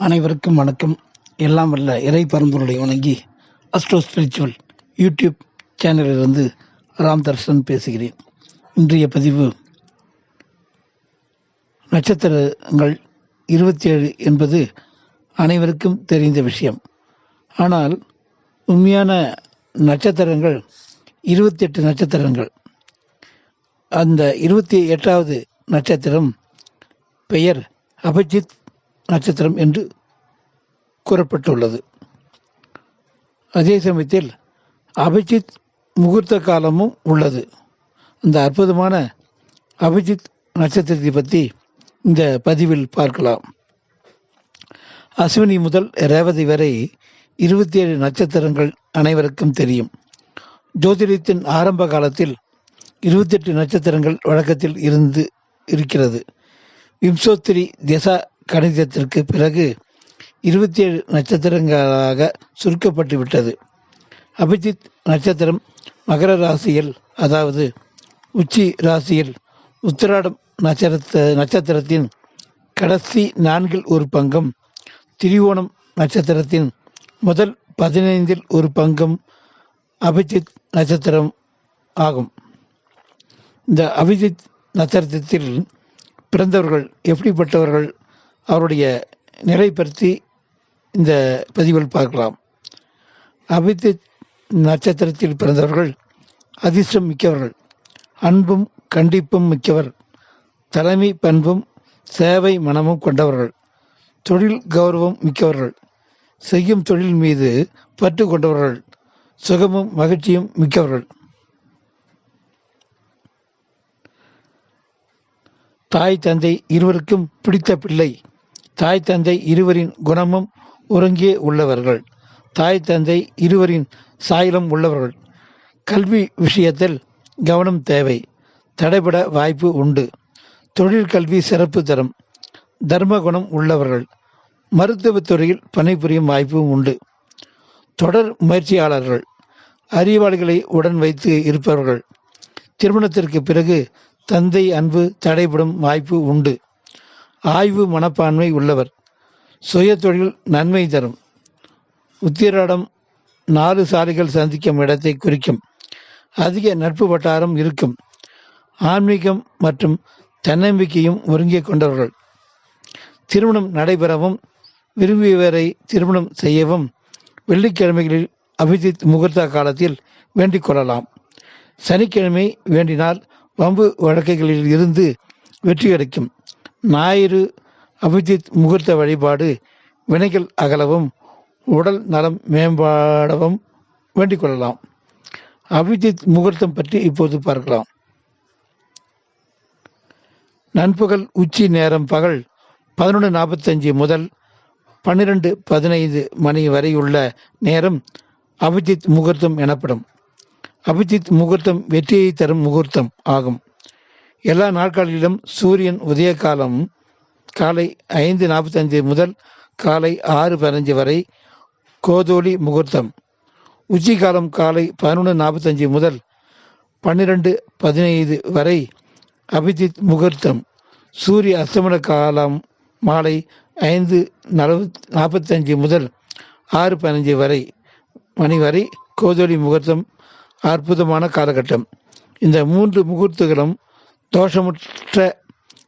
அனைவருக்கும் வணக்கம். எல்லாம் வல்ல இறை பரம்பொருளை வணங்கி அஸ்ட்ரோ ஸ்பிரிச்சுவல் யூடியூப் சேனலிலிருந்து ராம் தர்ஷன் பேசுகிறேன். இன்றைய பதிவு நட்சத்திரங்கள் இருபத்தி ஏழு என்பது அனைவருக்கும் தெரிந்த விஷயம். ஆனால் உண்மையான நட்சத்திரங்கள் இருபத்தி எட்டு நட்சத்திரங்கள். அந்த இருபத்தி எட்டாவது நட்சத்திரம் பெயர் அபிஜித் நட்சத்திரம் என்று கூறப்பட்டுள்ளது. அதே சமயத்தில் அபிஜித் முகூர்த்த காலமும் உள்ளது. இந்த அற்புதமான அபிஜித் நட்சத்திரத்தை பற்றி இந்த பதிவில் பார்க்கலாம். அஸ்வினி முதல் ரேவதி வரை இருபத்தி ஏழு நட்சத்திரங்கள் அனைவருக்கும் தெரியும். ஜோதிடத்தின் ஆரம்ப காலத்தில் இருபத்தெட்டு நட்சத்திரங்கள் வழக்கத்தில் இருந்து இருக்கிறது. விம்சோத்திரி திசா கணிதத்திற்கு பிறகு இருபத்தி ஏழு நட்சத்திரங்களாக சுருக்கப்பட்டு விட்டது அபிஜித் நட்சத்திரம் மகர ராசியில் அதாவது உச்சி ராசியில் உத்திராடம் நட்சத்திர நட்சத்திரத்தின் கடைசி நான்கில் ஒரு பங்கம் திரிவோணம் நட்சத்திரத்தின் முதல் பதினைந்தில் ஒரு பங்கம் அபிஜித் நட்சத்திரம் ஆகும். இந்த அபிஜித் நட்சத்திரத்தில் பிறந்தவர்கள் எப்படிப்பட்டவர்கள்? அவருடைய நிலை பற்றி இந்த பதிவில் பார்க்கலாம். அபித்து நட்சத்திரத்தில் பிறந்தவர்கள் அதிர்ஷ்டம் மிக்கவர்கள் அன்பும் கண்டிப்பும் மிக்கவர் தலைமை பண்பும் சேவை மனமும் கொண்டவர்கள் தொழில் கௌரவம் மிக்கவர்கள் செய்யும் தொழில் மீது பற்று கொண்டவர்கள் சுகமும் மகிழ்ச்சியும் மிக்கவர்கள். தாய் தந்தை இருவருக்கும் பிடித்த பிள்ளை தாய் தந்தை இருவரின் குணமும் ஒருங்கே உள்ளவர்கள். தாய் தந்தை இருவரின் சாயலும் உள்ளவர்கள். கல்வி விஷயத்தில் கவனம் தேவை. தடைபட வாய்ப்பு உண்டு. தொழில் கல்வி சிறப்பு தரும். தர்ம குணம் உள்ளவர்கள். மருத்துவத் துறையில் பணிபுரியும் வாய்ப்பும் உண்டு. தொடர் முயற்சியாளர்கள். அறிவாளிகளை உடன் வைத்து இருப்பவர்கள். திருமணத்திற்கு பிறகு தந்தை அன்பு தடைபடும் வாய்ப்பு உண்டு. ஆய்வு மனப்பான்மை உள்ளவர். சுய தொழில் நன்மை தரும். உத்திராடம் நாலு சாலைகள் சந்திக்கும் இடத்தை குறிக்கும். அதிக நட்பு வட்டாரம் இருக்கும். ஆன்மீகம் மற்றும் தன்னம்பிக்கையும் ஒருங்கே கொண்டவர்கள். திருமணம் நடைபெறவும் விரும்பியவரை திருமணம் செய்யவும் வெள்ளிக்கிழமைகளில் அபிஜித் முகூர்த்த காலத்தில் வேண்டிக் கொள்ளலாம். சனிக்கிழமை வேண்டினால் வம்பு வழக்குகளில் இருந்து வெற்றி கிடைக்கும் ஞாயிறு அபிஜித் முகூர்த்த வழிபாடு வினைகள் அகலவும் உடல் நலம் மேம்பாடவும் வேண்டிக் கொள்ளலாம். அபிஜித் முகூர்த்தம் பற்றி இப்போது பார்க்கலாம். நண்பகல் உச்சி நேரம் பகல் பதினொன்று நாற்பத்தஞ்சு முதல் பன்னிரெண்டு பதினைந்து மணி வரை உள்ள நேரம் அபிஜித் முகூர்த்தம் எனப்படும். அபிஜித் முகூர்த்தம் வெற்றியை தரும் முகூர்த்தம் ஆகும். எல்லா நாட்களிலும் சூரியன் உதய காலம் காலை ஐந்து நாற்பத்தஞ்சு முதல் காலை ஆறு பதினஞ்சு வரை கோதோலி முகூர்த்தம். உச்சி காலம் காலை பதினொன்று நாற்பத்தஞ்சு முதல் பன்னிரெண்டு பதினைந்து வரை அபிஜித் முகூர்த்தம். சூரிய அஸ்தமன காலம் மாலை ஐந்து நலவத் நாற்பத்தஞ்சு முதல் ஆறு பதினஞ்சு வரை மணி வரை கோதோலி முகூர்த்தம் அற்புதமான காலகட்டம். இந்த மூன்று முகூர்த்தங்களும் தோஷமுற்ற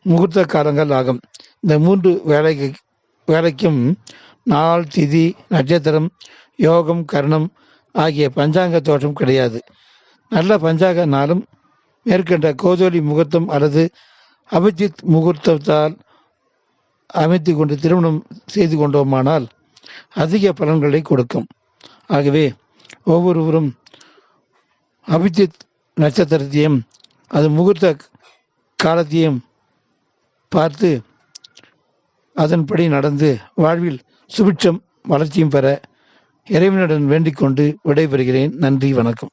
முகூர்த்த காலங்கள் ஆகும் இந்த மூன்று வேலைக்கு வேலைக்கும் நாள் திதி நட்சத்திரம் யோகம் கர்ணம் ஆகிய பஞ்சாங்க தோஷம் கிடையாது. நல்ல பஞ்சாங்க நாளும் மேற்கண்ட கோதோலி முகூர்த்தம் அல்லது அபிஜித் முகூர்த்தத்தால் அமைத்து கொண்டு திருமணம் செய்து கொண்டோமானால் அதிக பலன்களை கொடுக்கும். ஆகவே ஒவ்வொருவரும் அபிஜித் நட்சத்திரத்தையும் அது முகூர்த்த காலத்தையும் பார்த்து அதன்படி நடந்து வாழ்வில் சுபிட்சம் வளர்ச்சியும் பெற இறைவனுடன் வேண்டிக் கொண்டு விடைபெறுகிறேன். நன்றி வணக்கம்.